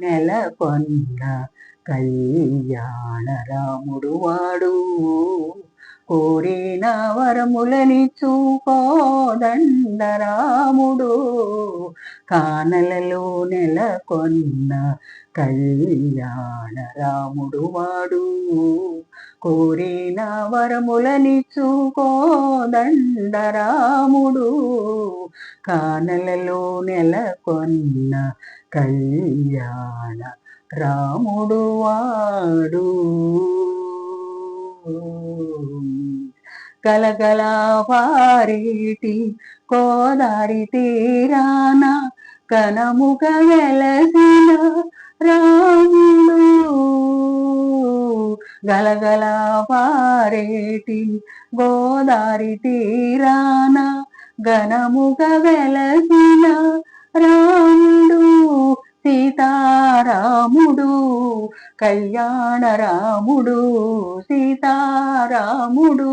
నెలకొన్న కళ్యాణ రాముడు వాడు. కోరిన వరములని చూకోదండరాముడు కానలలో నెలకొన్న కళ్యాణ రాముడు వాడు. కోరిన వరములని చూకోదండరాముడు కానలలో నెలకొన్న కళ్యాణ రాముడు వాడు. గలగల వారేటి కోదారి తీరాన కనముగ వెలసిన రాములు గలగల వారేటి గోదారి తీరాన గణముగ వెలసిన రాముడు సీతారాముడు. కళ్యాణ రాముడు సీతారాముడు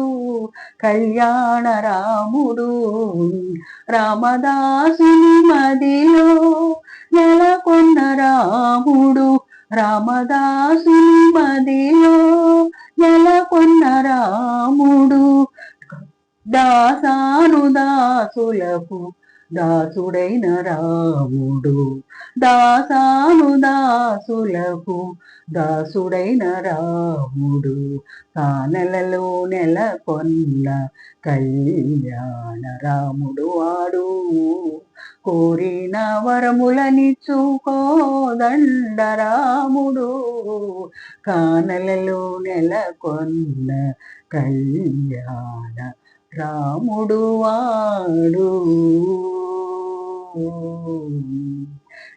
కళ్యాణ రాముడు రామదాసుని మదిలో నెలకొన్న రాముడు రామదాసుని మదిలో నెలకొన్న రాముడు. దాసాను దాసులకు దాసుడైన రాముడు. దాసాను దాసులకు దాసుడైన రాముడు. కానలలో నెలకొన్న కళ్యాణ రాముడు వాడు. కోరిన వరములనిచ్చుకోదండ రాముడు. కానలలో నెలకొన్న కళ్యాణ రాముడు వాడు.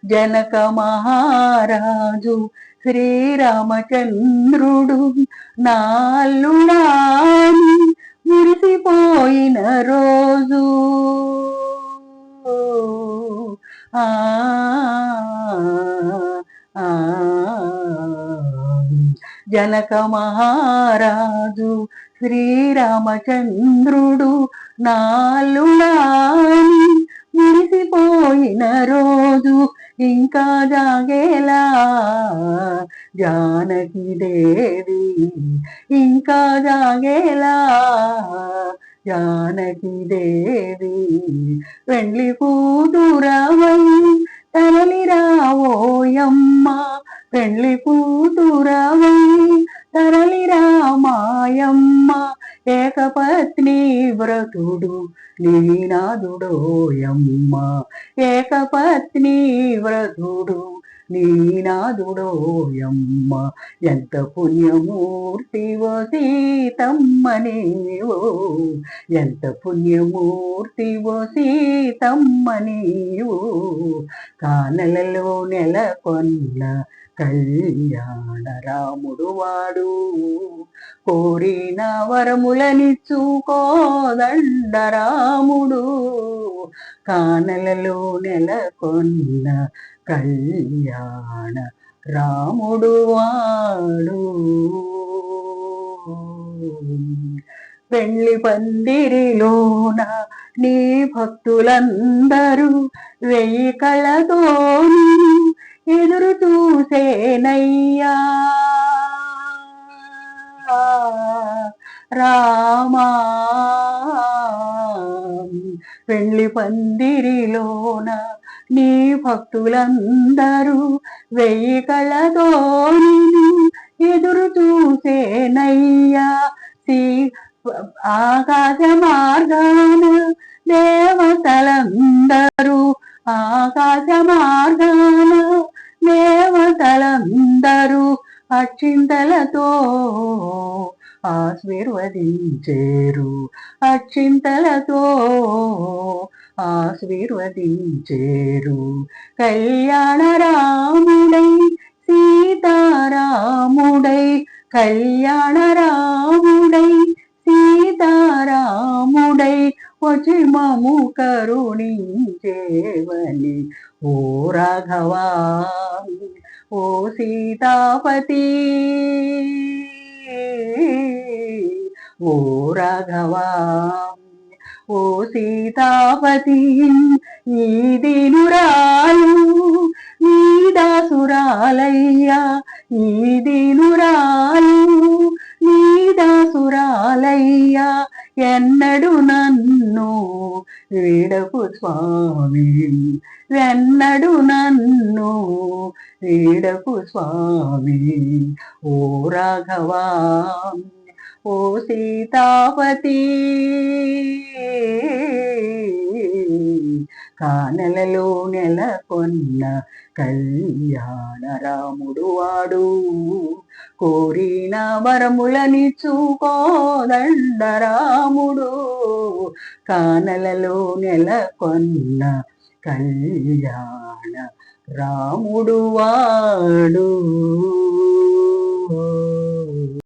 జనక మహారాజు శ్రీరామచంద్రుడు నాల్లుడాని మురిసిపోయిన రోజు. ఆ జనక మహారాజు శ్రీరామచంద్రుడు నాలుడాని మురిసిపోయిన రోజు ఇంకా జాగేలా. జానకి దేవి ఇంకా జాగేలా. జానకి దేవి వెండ్లి కూతురవై తరలిరావోయమ్మ పెళ్ళి కూతురవై తరలి రామాయమ్మ ఏకపత్ని వ్రతుడు నీనాదుడోయమ్మ ఏకపత్ని వ్రతుడు నీనాదుడోయమ్మ ఎంత పుణ్యమూర్తివో సీతమ్మనేవో ఎంత పుణ్యమూర్తివో సీతమ్మనేవో కానలలో నెలకొన్న కళ్యాణ రాముడు వాడు. కోరిన వరములనిచ్చుకోదండ రాముడు. కానలలో నెలకొన్న కళ్యాణ రాముడు వాడు. వెళ్ళి పందిరిలోన నీ భక్తులందరూ వెయ్యి కళతో ఎదురు చూసేనయ్యా. రామా పెళ్ళి పందిరిలోన నీ భక్తులందరూ వెయ్యి కళ్ళతోని ఎదురు చూసేనయ్యా. శ్రీ ఆకాశ మార్గాన దేవతలందరూ ఆకాశ మార్గాన దేవతలందరూ అక్షింతలతో ఆశీర్వదించేరు. అక్షింతలతో ఆశీర్వదించేరు. కళ్యాణ రాముడై సీతారాముడై కళ్యాణ రాముడై వచ్చి కరుణించేవని. ఓ రాఘవా ఓ సీతాపతి ఓ రాఘవా ఓ సీతాపతి ఈ దినురాలు నీ దాసురాలయ్యా ఈ దినురాలు నీ దాసురాలయ్యా ఎన్నడు నన్ను వీడపు స్వామి. వెన్నడు నన్ను వీడపు స్వామి. ఓ రాఘవా ఓ సీతాపతి. కానలలో నెలకొన్న కళ్యాణ రాముడు వాడు. కోరిన వరములని చూకోదండరాముడు కానలలో నెలకొన్న కళ్యాణ రాముడు వాడు.